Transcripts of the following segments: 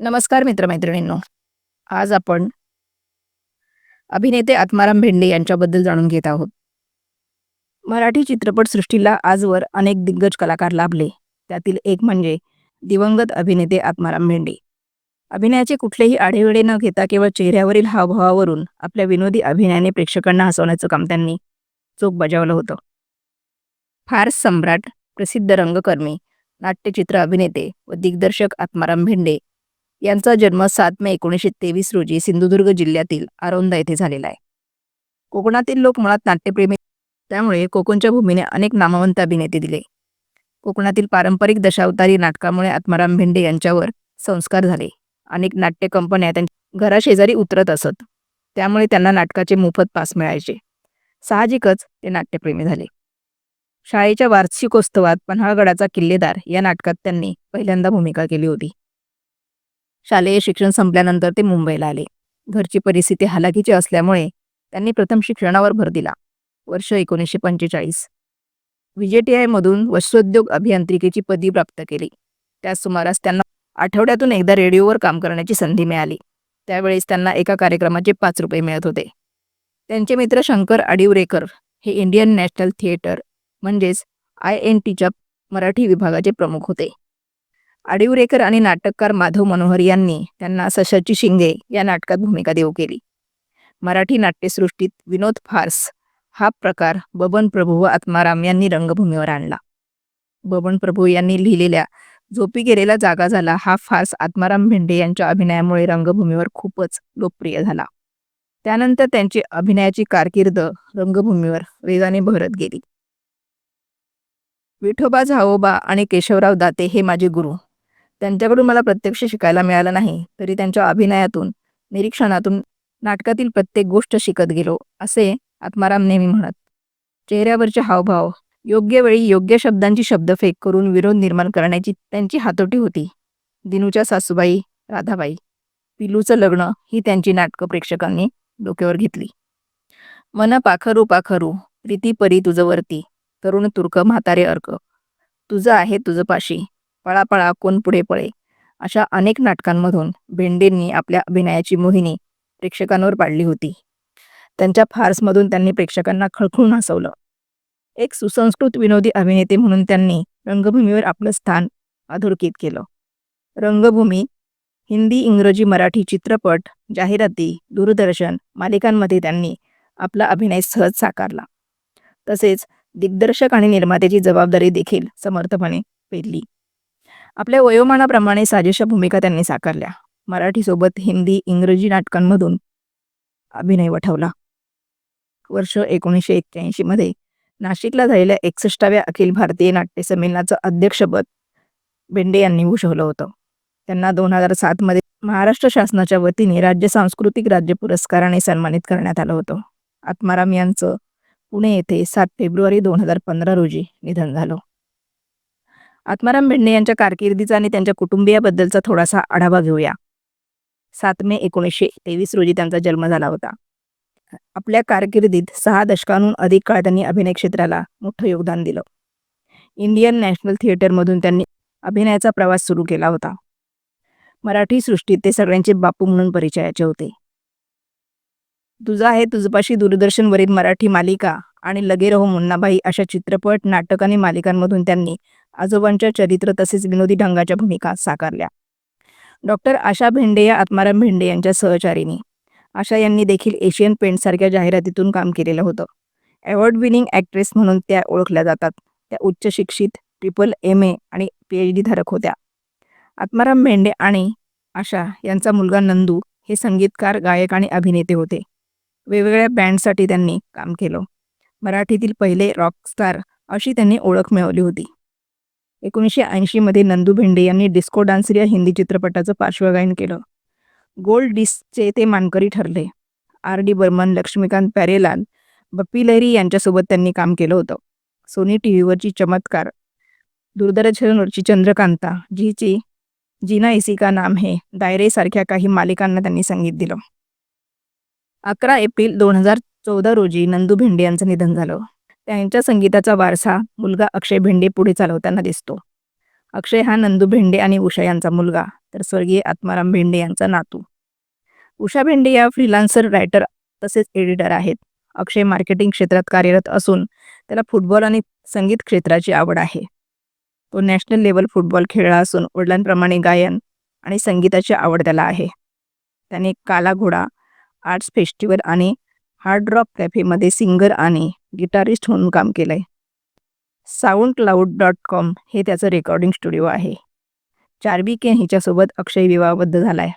नमस्कार मित्रमैत्रिणींनो. आज आपण अभिनेते आत्माराम भेंडे यांच्याबद्दल जाणून घेत आहोत. मराठी चित्रपटसृष्टीला आजवर अनेक दिग्गज कलाकार लाभले. त्यातील एक म्हणजे दिवंगत अभिनेते आत्माराम भेंडे. अभिनयाचे कुठलेही आढेवेढे न घेता केवळ चेहऱ्यावरील हावभावावरून आपल्या विनोदी अभिनयाने प्रेक्षकांना हसवण्याचं काम त्यांनी चोख बजावलं होतं. फार्स सम्राट प्रसिद्ध रंगकर्मी नाट्यचित्र अभिनेते व दिग्दर्शक आत्माराम भेंडे यांचा जन्म सात मे एकोणीसशे तेवीस रोजी सिंधुदुर्ग जिल्ह्यातील आरोंदा येथे झालेला आहे. कोकणातील लोक मुळात नाट्यप्रेमी त्यामुळे कोकणच्या भूमीने अनेक नामवंत अभिनेते दिले. कोकणातील पारंपरिक दशावतारी नाटकामुळे आत्माराम भेंडे यांच्यावर संस्कार झाले. अनेक नाट्य कंपन्या त्यांच्या घराशेजारी उतरत असत. त्यामुळे त्यांना नाटकाचे मोफत पास मिळायचे. साहजिकच ते नाट्यप्रेमी झाले. शाळेच्या वार्षिकोत्सवात पन्हाळगडाचा किल्लेदार या नाटकात त्यांनी पहिल्यांदा भूमिका केली होती. शालेय शिक्षण संपल्यानंतर ते मुंबईला आले. घरची परिस्थिती हालाकीची असल्यामुळे त्यांनी प्रथम शिक्षणावर भर दिला. वर्ष एकोणीसशे पंचेचाळीस. विजेटीआयमधून वस्त्रोद्योग अभियांत्रिकेची पदवी प्राप्त केली. त्याच सुमारास त्यांना आठवड्यातून एकदा रेडिओवर काम करण्याची संधी मिळाली. त्यावेळेस त्यांना एका कार्यक्रमाचे पाच रुपये मिळत होते. त्यांचे मित्र शंकर आडिवरेकर हे इंडियन नॅशनल थिएटर म्हणजेच आय एन टीच्या मराठी विभागाचे प्रमुख होते. आडिवरेकर आणि नाटककार माधव मनोहर यांनी त्यांना सशाची शिंगे या नाटकात भूमिका देऊ केली. मराठी नाट्यसृष्टीत विनोद फार्स हा प्रकार बबन प्रभू व आत्माराम यांनी रंगभूमीवर आणला. बबन प्रभू यांनी लिहिलेल्या झोपी गेलेला जागा झाला हा फार्स आत्माराम भेंडे यांच्या अभिनयामुळे रंगभूमीवर खूपच लोकप्रिय झाला. त्यानंतर त्यांची अभिनयाची कारकीर्द रंगभूमीवर वेगाने भरत गेली. विठोबा झाओबा आणि केशवराव दाते हे माझे गुरु. त्यांच्याकडून मला प्रत्यक्ष शिकायला मिळालं नाही तरी त्यांच्या अभिनयातून निरीक्षणातून नाटकातील प्रत्येक गोष्ट शिकत गेलो असे आत्माराम नेहमी म्हणत. चेहऱ्यावरचे हावभाव योग्य वेळी योग्य शब्दांची शब्दफेक करून विरोध निर्माण करण्याची त्यांची हातोटी होती. दिनूच्या सासूबाई राधाबाई पिलूचं लग्न ही त्यांची नाटकं प्रेक्षकांनी डोक्यावर घेतली. मन पाखरू पाखरू प्रीती परी तुझं वरती तरुण तुर्क म्हातारे अर्क तुझं आहे तुझं पाशी पळापळा कोण पुढे पळे अशा अनेक नाटकांमधून भेंडेंनी आपल्या अभिनयाची मोहिनी प्रेक्षकांवर पाडली होती. त्यांच्या फार्समधून त्यांनी प्रेक्षकांना खळखळून हसवलं. एक सुसंस्कृत विनोदी अभिनेते म्हणून त्यांनी रंगभूमीवर आपलं स्थान अधोरेखित केलं. रंगभूमी हिंदी इंग्रजी मराठी चित्रपट जाहिराती दूरदर्शन मालिकांमध्ये त्यांनी आपला अभिनय सहज साकारला. तसेच दिग्दर्शक आणि निर्मात्याची जबाबदारी देखील समर्थपणे पेरली आपल्या वयोमानाप्रमाणे साजेशा भूमिका त्यांनी साकारल्या. मराठीसोबत हिंदी इंग्रजी नाटकांमधून अभिनय वठवला. वर्ष एकोणीसशे एक्क्याऐंशी मध्ये नाशिकला झालेल्या एकसष्टाव्या अखिल भारतीय नाट्य संमेलनाचं अध्यक्षपद बेंडे यांनी भूषवलं होतं. त्यांना दोन हजार सातमध्ये महाराष्ट्र शासनाच्या वतीने राज्य सांस्कृतिक राज्य पुरस्काराने सन्मानित करण्यात आलं होतं. आत्माराम यांचं पुणे येथे सात फेब्रुवारी दोन हजार पंधरा रोजी निधन झालं. आत्माराम भेंडे यांच्या कारकिर्दीचा आणि त्यांच्या कुटुंबियाबद्दलचा थोडासा आढावा घेऊया. सात मे एकोणीसशे तेवीस रोजी त्यांचा जन्म झाला होता. आपल्या कारकिर्दीत सहा दशकांहून अधिक काळ त्यांनी अभिनय क्षेत्राला मोठं योगदान दिलं. इंडियन नॅशनल थिएटरमधून त्यांनी अभिनयाचा प्रवास सुरू केला होता. मराठी सृष्टीत ते सगळ्यांचे बापू म्हणून परिचयाचे होते. तुझा आहे तुझपाशी दूरदर्शनवरील मराठी मालिका आणि लगे रहो मुन्नाबाई अशा चित्रपट नाटक आणि मालिकांमधून त्यांनी आजोबांच्या चरित्र तसेच विनोदी ढंगाच्या भूमिका साकारल्या. डॉक्टर आशा भेंडे या आत्माराम भेंडे यांच्या सहचारिणी. आशा यांनी देखील एशियन पेंटसारख्या जाहिरातीतून काम केलेलं होतं. अवॉर्ड विनिंग ॲक्ट्रेस म्हणून त्या ओळखल्या जातात. त्या उच्च शिक्षित ट्रिपल एम ए आणि पी एच डी धारक होत्या. आत्माराम भेंडे आणि आशा यांचा मुलगा नंदू हे संगीतकार गायक आणि अभिनेते होते. वेगवेगळ्या बँडसाठी त्यांनी काम केलं. मराठीतील पहिले रॉकस्टार अशी त्यांनी ओळख मिळवली होती. एकोणीसशे ऐंशीमध्ये नंदू भेंडे यांनी डिस्को डान्सर या हिंदी चित्रपटाचं पार्श्वगायन केलं. गोल्ड डिस्कचे ते मानकरी ठरले. आर डी बर्मन लक्ष्मीकांत प्यारेलाल बप्पी लहरी यांच्यासोबत त्यांनी काम केलं होतं. सोनी टी व्हीवरची चमत्कार दूरदर्शनवरची चंद्रकांता जीची जीना इसी का नाम हे दायरेसारख्या काही मालिकांना त्यांनी संगीत दिलं. अकरा एप्रिल दोन हजार चौदा रोजी नंदू भेंडे यांचं निधन झालं. त्यांच्या संगीताचा वारसा मुलगा अक्षय भेंडे पुढे चालवताना दिसतो. अक्षय हा नंदू भेंडे आणि उषा यांचा मुलगा तर स्वर्गीय आत्माराम भेंडे यांचा नातू. उषा भेंडे या फ्रीलान्सर रायटर तसेच एडिटर आहेत. अक्षय मार्केटिंग क्षेत्रात कार्यरत असून त्याला फुटबॉल आणि संगीत क्षेत्राची आवड आहे. तो नॅशनल लेवल फुटबॉल खेळला असून वडिलांप्रमाणे गायन आणि संगीताची आवड त्याला आहे. त्याने काला घोडा आर्ट्स फेस्टिवल आणि हार्ड रॉक कॅफेमध्ये सिंगर आणि गिटारिस्ट म्हणून काम केलं आहे साऊंड क्लाउड डॉट कॉम हे त्याचं रेकॉर्डिंग स्टुडिओ आहे. चार्वी केन हिच्यासोबत अक्षय विवाहबद्ध झाला आहे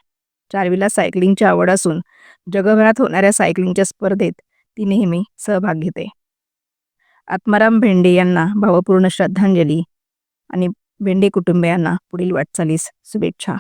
चार्वीला सायकलिंगची आवड असून जगभरात होणाऱ्या सायकलिंगच्या स्पर्धेत ती नेहमी सहभाग घेते. आत्माराम भेंडे यांना भावपूर्ण श्रद्धांजली आणि भेंडे कुटुंबियांना पुढील वाटचालीस शुभेच्छा.